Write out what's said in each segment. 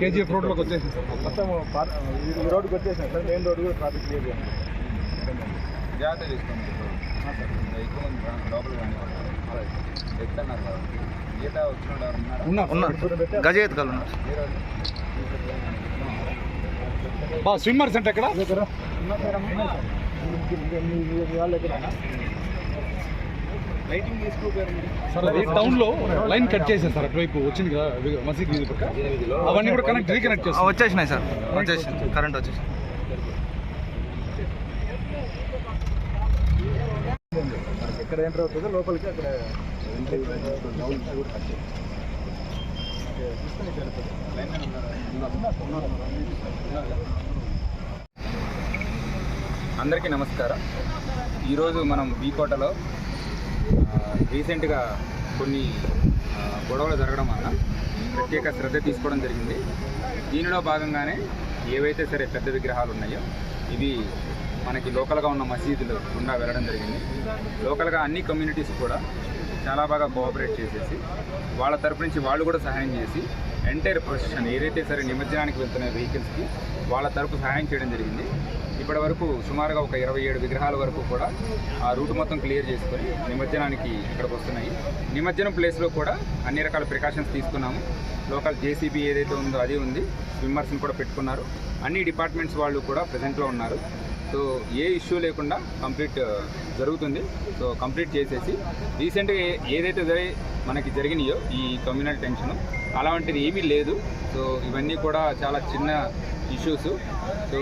KGF రోడ్లోకి వచ్చేసింది sir. మొత్తం. ఈ రోడ్డుకి వచ్చేసాం సార్. మెయిన్ రోడ్డు కూడా ట్రాఫిక్ చేయండి జాగ్రత్త తీసుకోండి ఎక్కువ లోపలికి రాని ఎక్కుతున్నారు కదా ఈత వచ్చిన గజ ఉన్నారు? బా స్విమ్మర్స్ అంటే ఎక్కడ? వాళ్ళ దగ్గర. సార్ అది టౌన్లో లైన్ కట్ చేశారు సార్ అటువైపు వచ్చింది కదా మసీద్ వీధి పక్క అవన్నీ కూడా కనెక్ట్ రీకనెక్ట్ చేస్తారు వచ్చేసినాయి సార్ వచ్చేసింది కరెంట్ వచ్చేసి మనకి ఎక్కడ ఎంటర్ అవుతుందో లోపలికి అక్కడ. అందరికీ నమస్కారం. ఈరోజు మనం బీకోటలో రీసెంట్గా కొన్ని గొడవలు జరగడం వలన ప్రత్యేక శ్రద్ధ తీసుకోవడం జరిగింది. దీనిలో భాగంగానే ఏవైతే సరే పెద్ద విగ్రహాలు ఉన్నాయో ఇవి మనకి లోకల్గా ఉన్న మసీదులు గుండా వెళ్ళడం జరిగింది. లోకల్గా అన్ని కమ్యూనిటీస్ కూడా చాలా బాగా కోఆపరేట్ చేసేసి వాళ్ళ తరపు నుంచి వాళ్ళు కూడా సహాయం చేసి ఎంటైర్ ప్రొసెషన్ ఏదైతే సరే నిమజ్జనానికి వెళ్తున్న వెహికల్స్కి వాళ్ళ తరపు సహాయం చేయడం జరిగింది. ఇప్పటి వరకు సుమారుగా ఒక ఇరవై ఏడు విగ్రహాల వరకు కూడా ఆ రూట్ మొత్తం క్లియర్ చేసుకొని నిమజ్జనానికి ఇక్కడికి వస్తున్నాయి. నిమజ్జనం ప్లేస్లో కూడా అన్ని రకాల ప్రికాషన్స్ తీసుకున్నాము. లోకల్ జేసీబీ ఏదైతే ఉందో అది ఉంది. స్విమ్మర్స్ని కూడా పెట్టుకున్నారు. అన్ని డిపార్ట్మెంట్స్ వాళ్ళు కూడా ప్రజెంట్లో ఉన్నారు. సో ఏ ఇష్యూ లేకుండా కంప్లీట్ జరుగుతుంది. సో కంప్లీట్ చేసేసి రీసెంట్గా ఏదైతే జరి మనకి జరిగినాయో ఈ కమ్యూనల్ టెన్షన్ అలాంటిది ఏమీ లేదు. సో ఇవన్నీ కూడా చాలా చిన్న ఇష్యూస్ సో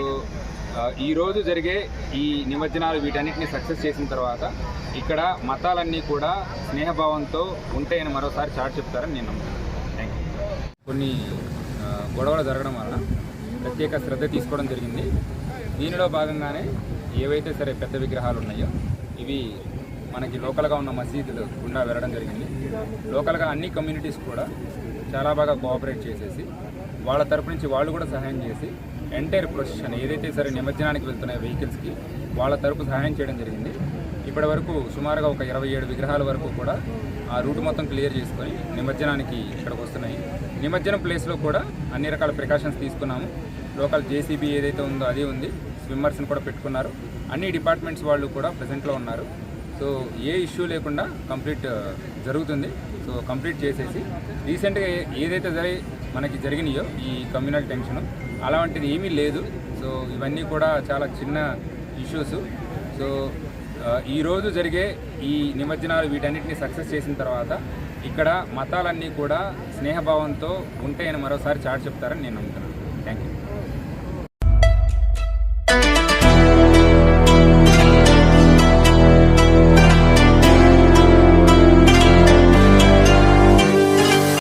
ఈరోజు జరిగే ఈ నిమజ్జనాలు వీటన్నిటిని సక్సెస్ చేసిన తర్వాత ఇక్కడ మతాలన్నీ కూడా స్నేహభావంతో ఉంటాయని మరోసారి చాటు చెప్తారని నేను నమ్ముతున్నాను. థ్యాంక్ యూ కొన్ని గొడవలు జరగడం వలన ప్రత్యేక శ్రద్ధ తీసుకోవడం జరిగింది. దీనిలో భాగంగానే ఏవైతే సరే పెద్ద విగ్రహాలు ఉన్నాయో ఇవి మనకి లోకల్గా ఉన్న మసీదులు గుండా వెళ్ళడం జరిగింది. లోకల్గా అన్ని కమ్యూనిటీస్ కూడా చాలా బాగా కోఆపరేట్ చేసేసి వాళ్ళ తరపు నుంచి వాళ్ళు కూడా సహాయం చేసి ఎంటైర్ ప్రొసెషన్ ఏదైతే సరే నిమజ్జనానికి వెళ్తున్న వెహికల్స్కి వాళ్ళ తరపు సహాయం చేయడం జరిగింది. ఇప్పటి వరకు సుమారుగా ఒక ఇరవై ఏడు విగ్రహాల వరకు కూడా ఆ రూట్ మొత్తం క్లియర్ చేసుకొని నిమజ్జనానికి ఇక్కడికి వస్తున్నాయి. నిమజ్జనం ప్లేస్లో కూడా అన్ని రకాల ప్రికాషన్స్ తీసుకున్నాము. లోకల్ జేసీబీ ఏదైతే ఉందో అది ఉంది. స్విమ్మర్స్ని కూడా పెట్టుకున్నారు. అన్ని డిపార్ట్మెంట్స్ వాళ్ళు కూడా ప్రజెంట్లో ఉన్నారు. సో ఏ ఇష్యూ లేకుండా కంప్లీట్ uh, జరుగుతుంది. సో కంప్లీట్ చేసేసి రీసెంట్గా ఏదైతే సరే మనకి జరిగినాయో ఈ కమ్యూనల్ టెన్షన్ అలాంటిది ఏమీ లేదు. సో ఇవన్నీ కూడా చాలా చిన్న ఇష్యూస్ సో ఈరోజు జరిగే ఈ నిమజ్జనాలు వీటన్నిటిని సక్సెస్ చేసిన తర్వాత ఇక్కడ మతాలన్నీ కూడా స్నేహభావంతో ఉంటాయని మరోసారి చాటు చెప్తారని నేను నమ్ముతున్నాను. Thank you